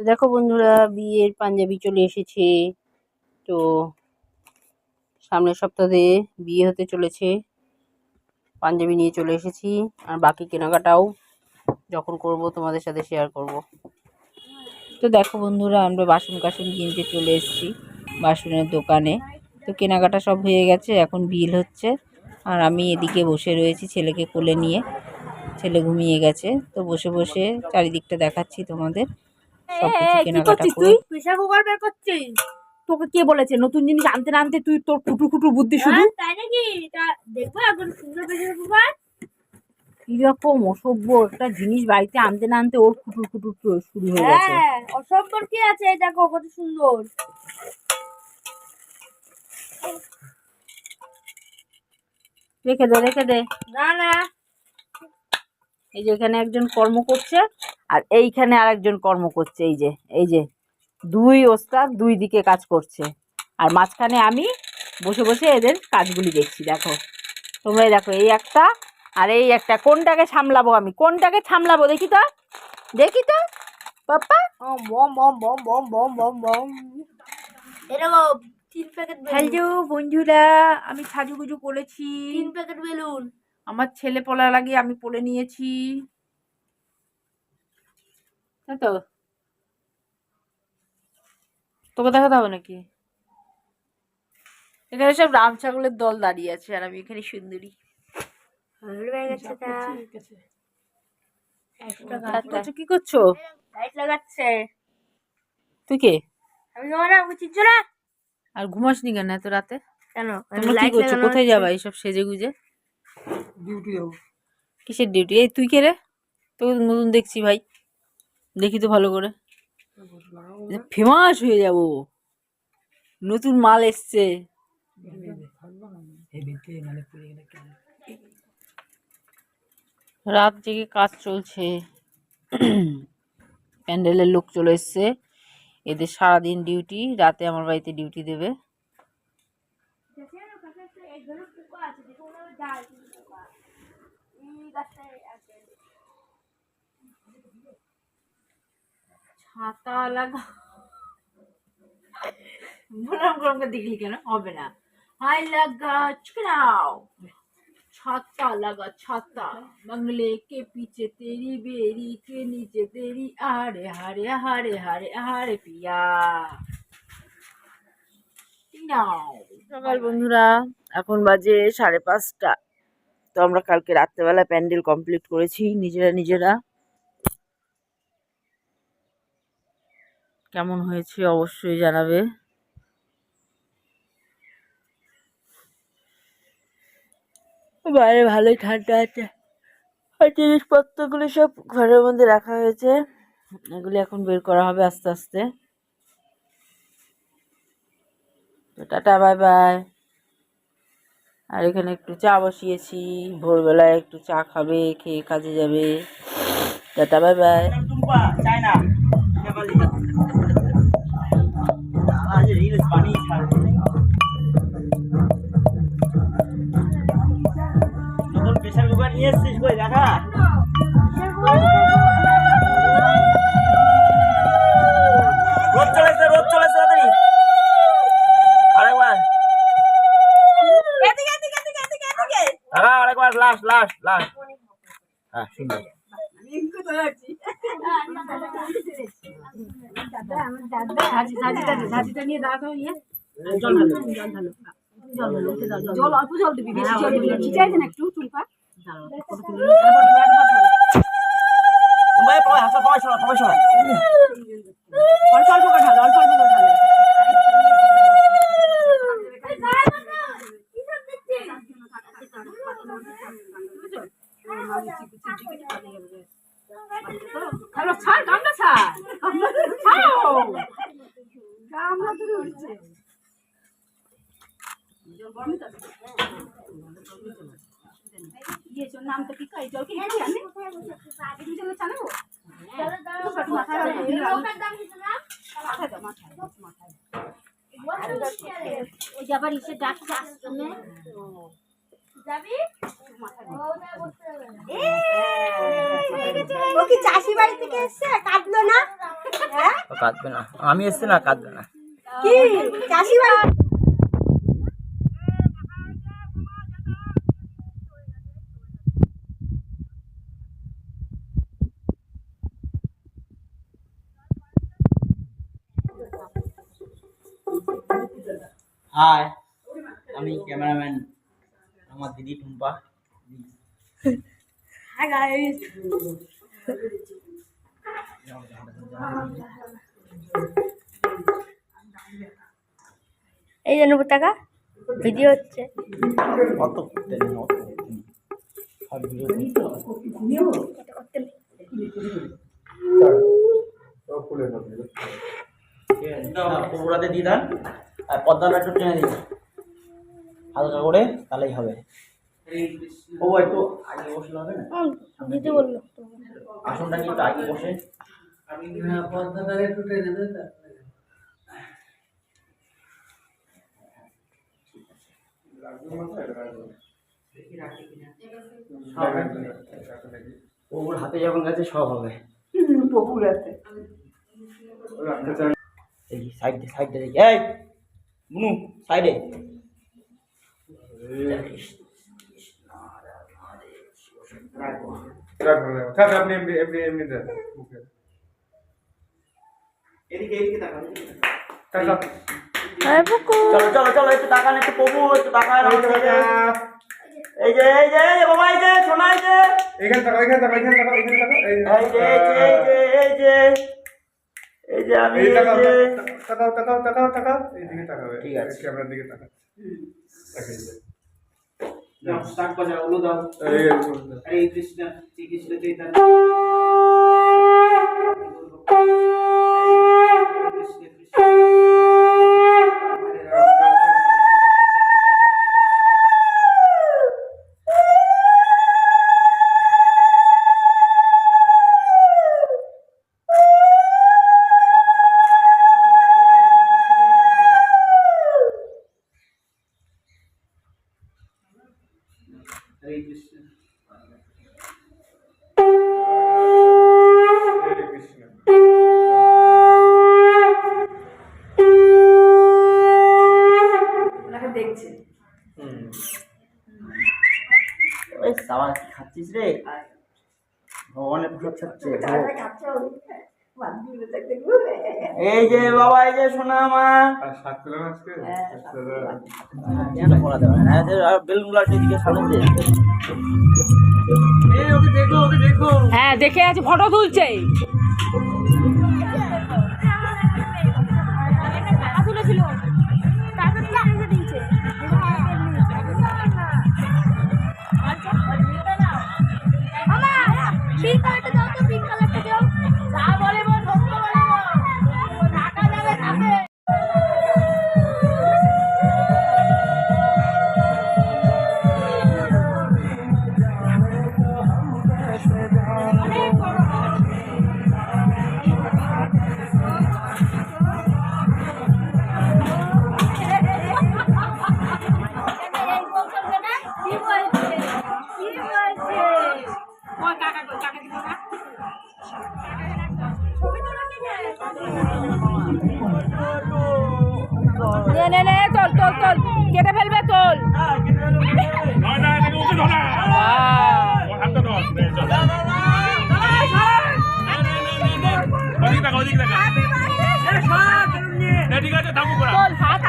তো দেখো বন্ধুরা, বিয়ের পাঞ্জাবি চলে এসেছে। তো সামনের সপ্তাহে বিয়ে হতে চলেছে। পাঞ্জাবি নিয়ে চলে এসেছি। আর বাকি কেনাকাটাও যখন করব, তোমাদের সাথে শেয়ার করব। তো দেখো বন্ধুরা, আমরা বাসন কাসন কিনতে চলে এসেছি বাসনের দোকানে। তো কেনাকাটা সব হয়ে গেছে, এখন বিল হচ্ছে। আর আমি এদিকে বসে রয়েছি ছেলেকে কোলে নিয়ে। ছেলে ঘুমিয়ে গেছে। তো বসে বসে চারিদিকটা দেখাচ্ছি তোমাদের। তুই? প্রেসার কুকার বের করছিস? তোকে কে বলেছে? নতুন জিনিস আনতে আনতে তুই তোর কুটু কুটু বুদ্ধি শুধু? তাই নাকি? দেখব এখন সুন্দর প্রেসার কুকার কীরকম অসভ্য একটা জিনিস বাড়িতে আনতে না আনতে ওর কুটুর কুটুর শুরু হয়ে গেছে। হ্যাঁ অসম্পর কি আছে? দেখো কত সুন্দর। রেখে দে রেখে দে। না না। এই যে এখানে একজন কর্ম করছে। আর এইখানে আরেকজন কর্ম করছে এই যে এই যে দুই ওস্তাদ দুই দিকে কাজ করছে। আর মাঝখানে আমি বসে বসে এদের কাজগুলি দেখছি দেখো। তোমরা দেখো এই একটা আর এই একটা কোনটাকে সামলাবো আমি? কোনটাকে সামলাবো? দেখি তো দেখি তো। পাপ্পা? বম বম বম বম বম বম বম এরকম প্যাকেট হ্যালো বন্ধুরা আমি সাজুগুজু করেছি। তিন প্যাকেট বেলুন। আমার ছেলে পলা লাগে আমি পলে নিয়েছি। তাই তো? তোকে দেখাতে হবে নাকি? এখানে সব রাম ছাগলের দল দাঁড়িয়ে আছে আর আমি এখানে সুন্দরী। কি করছ? লাইট লাগাচ্ছে। তুই কে? আমি না আর ঘুমাসনি কেন এত রাতে? কেন? তোমরা কি করছ? কোথায় যাবা এইসব সেজে গুজে ডিউটি যাব কিসের ডিউটি এই তুই কে রে? তোকে নতুন দেখছি ভাই। দেখি তো ভালো করে। ফেমাস হয়ে যাব। নতুন মাল এসছে। রাত জেগে কাজ চলছে। প্যান্ডেলের লোক চলে এসছে। এদের সারাদিন ডিউটি রাতে আমার বাড়িতে ডিউটি দেবে। ছাতা ছাতা ছাতাওয়ালা প্রণাম করমকে দেখলি কেন? হবে না। হাই লাগা চুকরাও ছাতা লাগা, ছাতা। বাংলে কে পিছে তেরি বেরি, কে নিচে তেরি। আরে হারে হারে হারে হারে পিয়া। সকাল বন্ধুরা, এখন বাজে সাড়ে পাঁচটা। তো আমরা কালকে রাত্রেবেলা প্যান্ডেল কমপ্লিট করেছি, নিজেরা নিজেরা। কেমন হয়েছে অবশ্যই জানাবে। বাইরে ভালোই ঠান্ডা আছে। আর জিনিসপত্রগুলি সব ঘরের মধ্যে রাখা হয়েছে। এগুলি এখন বের করা হবে আস্তে আস্তে। তো টাটা, বাই বাই। আর এখানে একটু চা বসিয়েছি। ভোরবেলায় একটু চা খাবে, খেয়ে কাজে যাবে। Tata, bye bye. নিয়ে এসছিস কই দেখা? রোদ চলেছে রোদ চলেছে তাড়াতাড়ি। আরেকবার দেখা আরেকবার লাস্ট লাস্ট লাস্ট হ্যাঁ সুন্দর জল অল্প জল দিবি বেশি জল দিবি ঠিক আছে না একটু চুলপা ভাই পড়া হাসা পড়া শোনা পড়া শোনা অল্প অল্প করে ঢালো অল্প অল্প করে ঢালো হ্যালো ইয়ে তোর নাম তো কি কই জল কি জানে এই জল চালাবো মাথায় দাও মাথায় দাও মাথায় দাও মাথায় ওই যে ইসে ডাকছে আশ্রমে যাবি ও কি চাষি বাড়ি থেকে এসছে কাটলো না ও কাঁদবে না আমি এসছি না কাঁদবে না কি কাশি ভাই হাই আমি ক্যামেরাম্যান আমার দিদি টুম্পা হাই গাইস এই যে নব্বই টাকা ভিডিও হচ্ছে। অত করতে নেই অত করতে নেই। সব ভিডিও ওরাতে দিয়ে দেন। আর পদ্মাটা একটু টেনে দিন হালকা করে তাহলেই হবে। ও একটু আগে বসলে হবে না? দিতে বলল। আসনটা নিয়ে একটু আগে বসে? ওর হাতে যখন গেছে সব হবে। এই সাইড সাইডে দেখি। এই! মুনু সাইডে থাক আপনি এমনি এমনি এমনি দেন এদিকে এদিকে তাকাও টাকা চলো চলো চলো একটু তাকান একটু প্রভু একটু তাকান এই যে এই যে বাবা এই যে সোনা এই যে এখানে টাকা এখানে টাকা এখানে টাকা এখানে এই এই যে এই যে এই যে এই যে আমি তাকাও তাকাও টাকা তাকাও টাকা টাকা টাকা টাকা এইদিকে টাকা ঠিক আছে। ক্যামেরার দিকে টাকা টাকা এই যে। স্টার্ট করে ওগুলো দাও এই কৃষ্ণ শ্রী চৈতন্য সাবা খাচ্ছিস রে? ভগবানের প্রসাদ খাচ্ছে এই যে বাবা এই যে সোনা দিয়ে। হ্যাঁ দেখে আছে ফটো তুলছে। তোল তোল কেটে ফেলবে তোল। ঠিক আছে